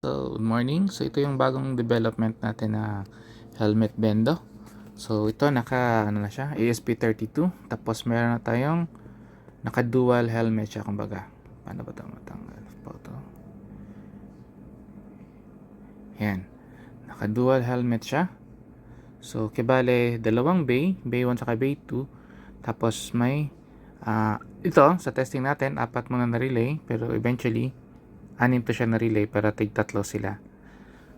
So, good morning. So, ito yung bagong development natin na helmet bendo. So, ito naka, ano na siya, ASP32. Tapos, meron na tayong naka dual helmet siya, kumbaga. Paano ba ito matanggal? Photo. Yan. Naka dual helmet siya. So, kibale, dalawang bay. Bay 1 saka bay 2. Tapos, may, ah, ito, sa testing natin, apat muna na relay. Pero, eventually, anim to siya na relay para tig tatlo sila.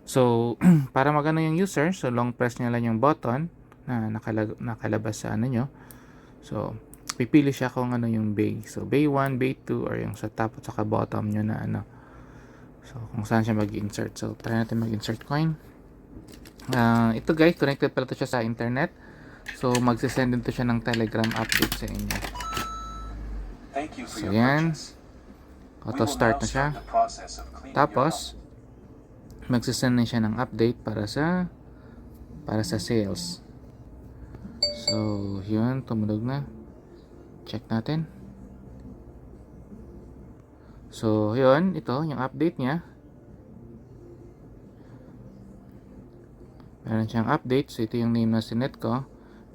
So, para magana yung user, so long press niya lang yung button na nakalag- nakalabas sa ano nyo. So, pipili siya kung ano yung bay. So, bay 1, bay 2, or yung sa top at saka bottom nyo na ano. So, kung saan siya mag-insert. So, try natin mag-insert coin. Ah, ito guys, connected pala to siya sa internet. So, magsisend din to siya ng telegram update sa inyo. Thank you for So, your yan. purchase. Auto We will start now na siya. Tapos, magsasend na siya ng update para sa para sa sales. So, yun, tumunog na. Check natin. So, yun, ito, yung update niya. Meron siyang update. So, ito yung name na sinet ko.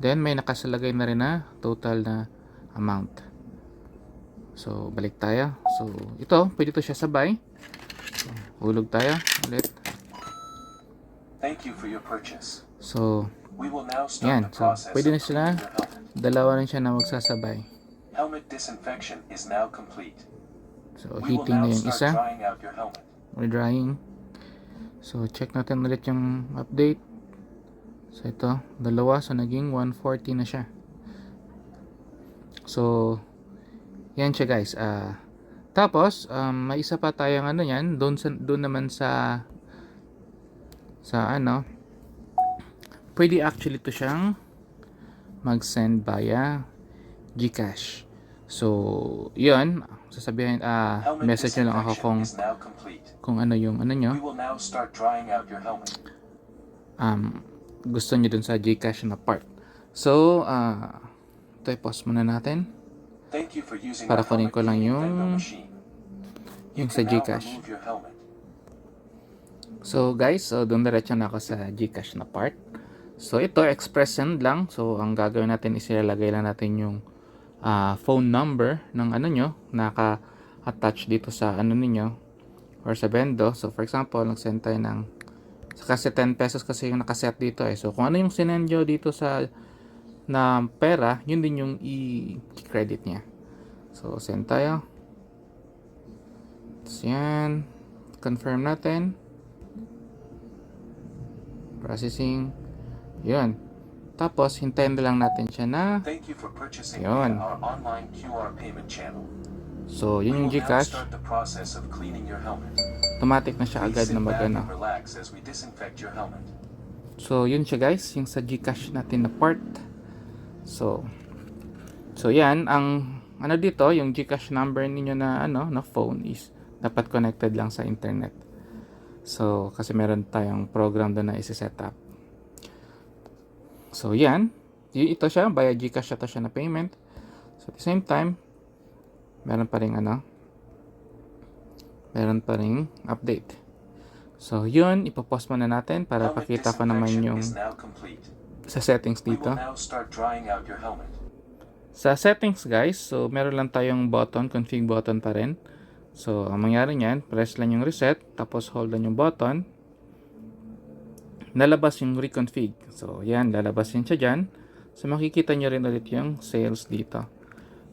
Then, may nakasalagay na rin na total na amount. So, balik tayo. So, ito, pwede to siya sabay. So, hulog tayo ulit. Thank you for your purchase. So, We will now start Yan. So, pwede na sila. dalawa rin siya na magsasabay. Helmet disinfection is now complete. So, heating na yung isa. drying out your helmet. Or drying. So, check natin ulit yung update. So, ito. Dalawa. So, naging 140 na siya. So, yan siya guys. Ah, tapos, um, may isa pa tayong ano yan. Doon, sa, doon naman sa sa ano pwede actually to siyang mag-send via Gcash. So, yun. Sasabihin, ah, Helmet message nyo lang ako kung kung ano yung ano nyo. Um, gusto nyo dun sa Gcash na part. So, ah, ito i-pause muna natin. Para kunin ko lang yung- yung sa Gcash. So, guys, so doon diretso na ako sa Gcash na part. So, ito, express send lang. So, ang gagawin natin is ilalagay lang natin yung ah, phone number ng ano nyo, naka-attach dito sa ano ninyo or sa bendo. So, for example, nag-send tayo ng kasi 10 pesos kasi yung nakaset dito eh. So, kung ano yung sinend nyo dito sa na pera, yun din yung i-credit niya. So, send tayo. Tapos yan. Confirm natin. Processing. Yun. Tapos, hintayin na lang natin siya na. Thank you for purchasing Yun. our online QR payment channel. So, yun yung Gcash. Automatic na siya agad na magano. So, yun siya guys, yung sa Gcash natin na part. So, so yan, ang ano dito, yung Gcash number ninyo na ano, na phone is dapat connected lang sa internet. So, kasi meron tayong program doon na isi-set up. So, yan. Ito siya, via Gcash ito siya na payment. So, at the same time, meron pa rin ano, meron pa rin update. So, yun, ipopost muna natin para pakita ko naman yung. Sa settings dito. Sa settings guys, so meron lang tayong button, config button pa rin. So, ang mangyari niyan, press lang yung reset, tapos hold lang yung button. Lalabas yung reconfig. So, yan, lalabas yun siya dyan. So, makikita nyo rin ulit yung sales dito.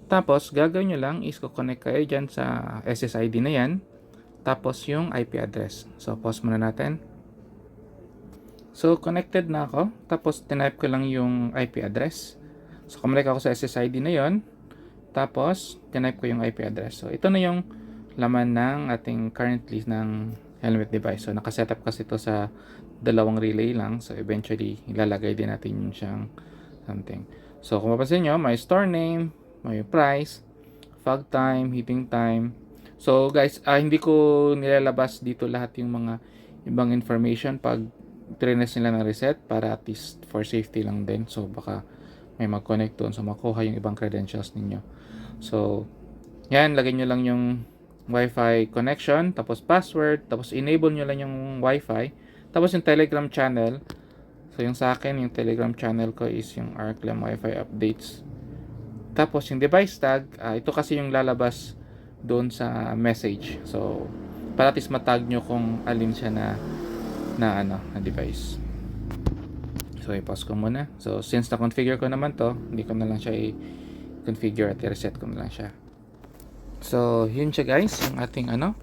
Tapos, gagawin nyo lang is connect kayo dyan sa SSID na yan. Tapos, yung IP address. So, pause muna natin. So, connected na ako. Tapos, tinype ko lang yung IP address. So, kumonect ako sa SSID na yon. Tapos, tinype ko yung IP address. So, ito na yung laman ng ating currently ng helmet device. So, nakasetup kasi ito sa dalawang relay lang. So, eventually, ilalagay din natin yung siyang something. So, kung mapansin nyo, may store name, may price, fog time, heating time. So, guys, ah, hindi ko nilalabas dito lahat yung mga ibang information pag trines nila ng reset para at least for safety lang din. So, baka may mag-connect doon so makuha yung ibang credentials ninyo. So, yan, lagay nyo lang yung Wi-Fi connection, tapos password, tapos enable nyo lang yung Wi-Fi, tapos yung Telegram channel. So yung sa akin, yung Telegram channel ko is yung Arclam Wi-Fi updates. Tapos yung device tag, ah, ito kasi yung lalabas doon sa message. So para at least matag nyo kung alin siya na na ano, na device. So i-pause ko muna. So since na-configure ko naman to, hindi ko na lang siya i-configure at i-reset ko na lang siya. So, yun siya guys, yung ating ano,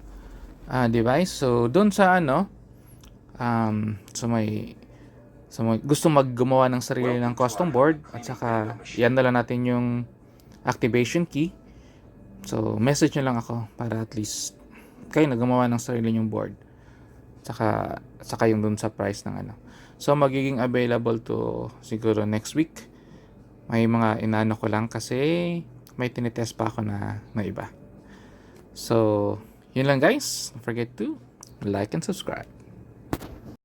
ah, device. So, doon sa ano, um, so may, so may gusto maggumawa ng sarili ng custom board at saka yan na lang natin yung activation key. So, message nyo lang ako para at least kayo na gumawa ng sarili nyong board. Saka, saka yung dun sa price ng ano. So, magiging available to siguro next week. May mga inano ko lang kasi may tinitest pa ako na, na iba. So, yun lang guys. Don't forget to like and subscribe.